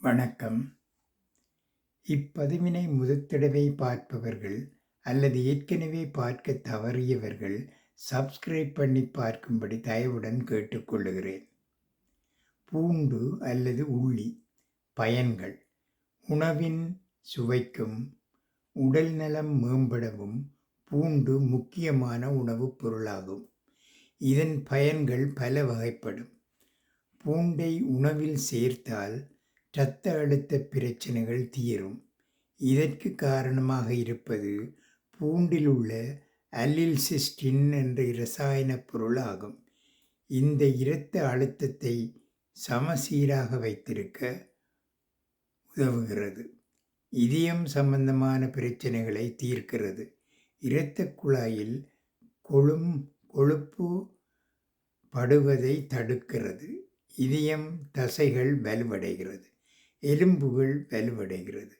வணக்கம். இப்பதிவினை முதற்தடவை பார்ப்பவர்கள் அல்லது ஏற்கனவே பார்க்க தவறியவர்கள் சப்ஸ்கிரைப் பண்ணி பார்க்கும்படி தயவுடன் கேட்டுக்கொள்ளுகிறேன். பூண்டு அல்லது உள்ளி பயன்கள். உணவின் சுவைக்கும் உடல் நலம் மேம்படவும் பூண்டு முக்கியமான உணவுப் பொருளாகும். இதன் பயன்கள் பல வகைப்படும். பூண்டை உணவில் சேர்த்தால் இரத்த அழுத்த பிரச்சனைகள் தீரும். இதற்கு காரணமாக இருப்பது பூண்டில் உள்ள அலில்சிஸ்டின் என்ற இரசாயன பொருள் ஆகும். இந்த இரத்த அழுத்தத்தை சமசீராக வைத்திருக்க உதவுகிறது. இதயம் சம்பந்தமான பிரச்சனைகளை தீர்க்கிறது. இரத்த குழாயில் கொழும் கொழுப்பு படுவதை தடுக்கிறது. இதயம் தசைகள் வலுவடைகிறது. எலும்புகள் வலுவடைகிறது.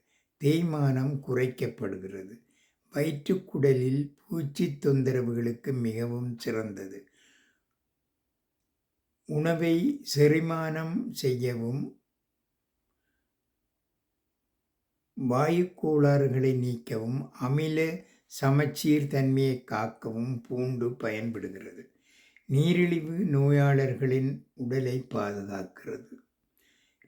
தேய்மானம் குறைக்கப்படுகிறது. வயிற்றுக்குடலில் பூச்சி தொந்தரவுகளுக்கு மிகவும் சிறந்தது. உணவை செரிமானம் செய்யவும் வாயு கோளாறுகளை நீக்கவும் அமில சமச்சீர் தன்மையை காக்கவும் பூண்டு பயன்படுகிறது. நீரிழிவு நோயாளர்களின் உடலை பாதுகாக்கிறது.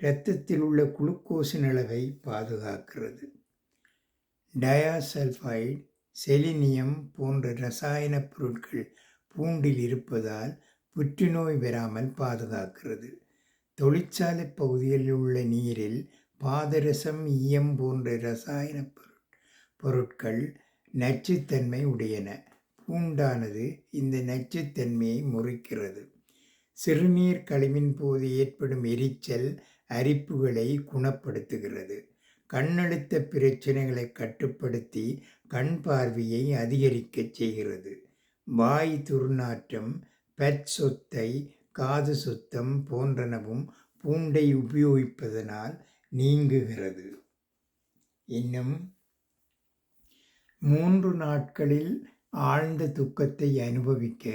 இரத்தத்தில் உள்ள குளுக்கோஸின் அளவை பாதுகாக்கிறது. டயாசல்ஃபைடு செலினியம் போன்ற ரசாயனப் பொருட்கள் பூண்டில் இருப்பதால் புற்றுநோய் வராமல் பாதுகாக்கிறது. தொழிற்சாலை பகுதியில் உள்ள நீரில் பாதரசம் ஈயம் போன்ற ரசாயன பொருட்கள் நச்சுத்தன்மை உடையன. பூண்டானது இந்த நச்சுத்தன்மையை முறிக்கிறது. சிறுநீர் கழிவின் போது ஏற்படும் எரிச்சல் அரிப்புகளை குணப்படுத்துகிறது. கண்ணழுத்த பிரச்சனைகளை கட்டுப்படுத்தி கண் பார்வையை அதிகரிக்கச் செய்கிறது. வாய் துர்நாற்றம் பெட் சொத்தை காது சுத்தம் போன்றனவும் பூண்டை உபயோகிப்பதனால் நீங்குகிறது. இன்னும் மூன்று நாட்களில் ஆழ்ந்த துக்கத்தை அனுபவிக்க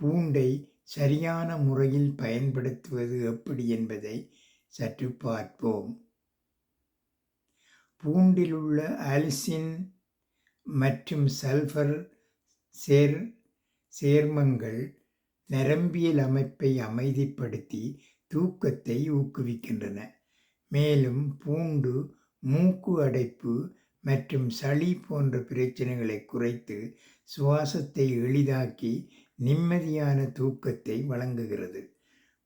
பூண்டை சரியான முறையில் பயன்படுத்துவது எப்படி என்பதை சற்று பார்ப்போம். பூண்டில் உள்ள அலிசின் மற்றும் சல்ஃபர் சேர் சேர்மங்கள் நரம்பியல் அமைப்பை அமைதிப்படுத்தி தூக்கத்தை ஊக்குவிக்கின்றன. மேலும் பூண்டு மூக்கு அடைப்பு மற்றும் சளி போன்ற பிரச்சனைகளை குறைத்து சுவாசத்தை எளிதாக்கி நிம்மதியான தூக்கத்தை வழங்குகிறது.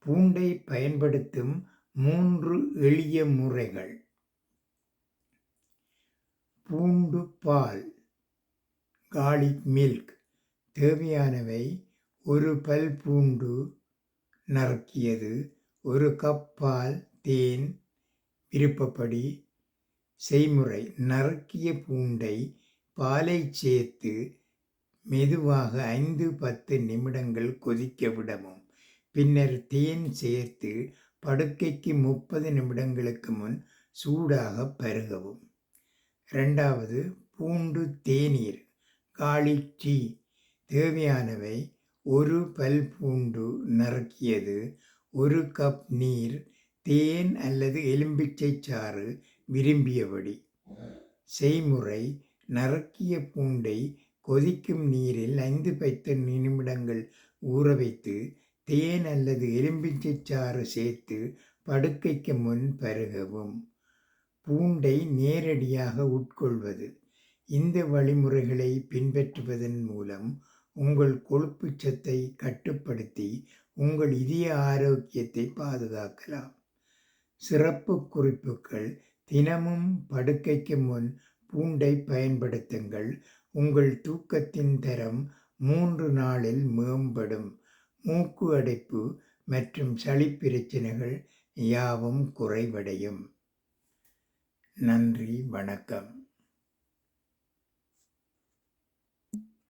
பூண்டை பயன்படுத்தும் மூன்று எளிய முறைகள். பூண்டு பால் கார்லிக் மில்க் தேவையானவை ஒரு பல் பூண்டு நறுக்கியது ஒரு கப் பால் தேன் விருப்பப்படி செய்முறை. நறுக்கிய பூண்டை பாலை சேர்த்து மெதுவாக ஐந்து பத்து நிமிடங்கள் கொதிக்க விடவும். பின்னர் தேன் சேர்த்து படுக்கைக்கு முப்பது நிமிடங்களுக்கு முன் சூடாக பருகவும். ரெண்டாவது பூண்டு தேநீர் காலிக் டீ தேவையானவை ஒரு பல் பூண்டு நறுக்கியது ஒரு கப் நீர் தேன் அல்லது எலும்பிச்சை சாறு விரும்பியபடி. செய்முறை நறுக்கிய பூண்டை கொதிக்கும் நீரில் ஐந்து பத்து நிமிடங்கள் ஊற வைத்து தேன் அல்லது எலும்பிச்சை சாறு சேர்த்து படுக்கைக்கு முன் பருகவும். பூண்டை நேரடியாக உட்கொள்வது. இந்த வழிமுறைகளை பின்பற்றுவதன் மூலம் உங்கள் கொழுப்பு சத்தை கட்டுப்படுத்தி உங்கள் இதய ஆரோக்கியத்தை பாதுகாக்கலாம். சிறப்பு குறிப்புகள். தினமும் படுக்கைக்கு முன் பூண்டை பயன்படுத்துங்கள். உங்கள் தூக்கத்தின் தரம் மூன்று நாளில் மேம்படும். மூக்கு அடைப்பு மற்றும் சளி பிரச்சனைகள் யாவும் குறைவடையும். நன்றி வணக்கம்.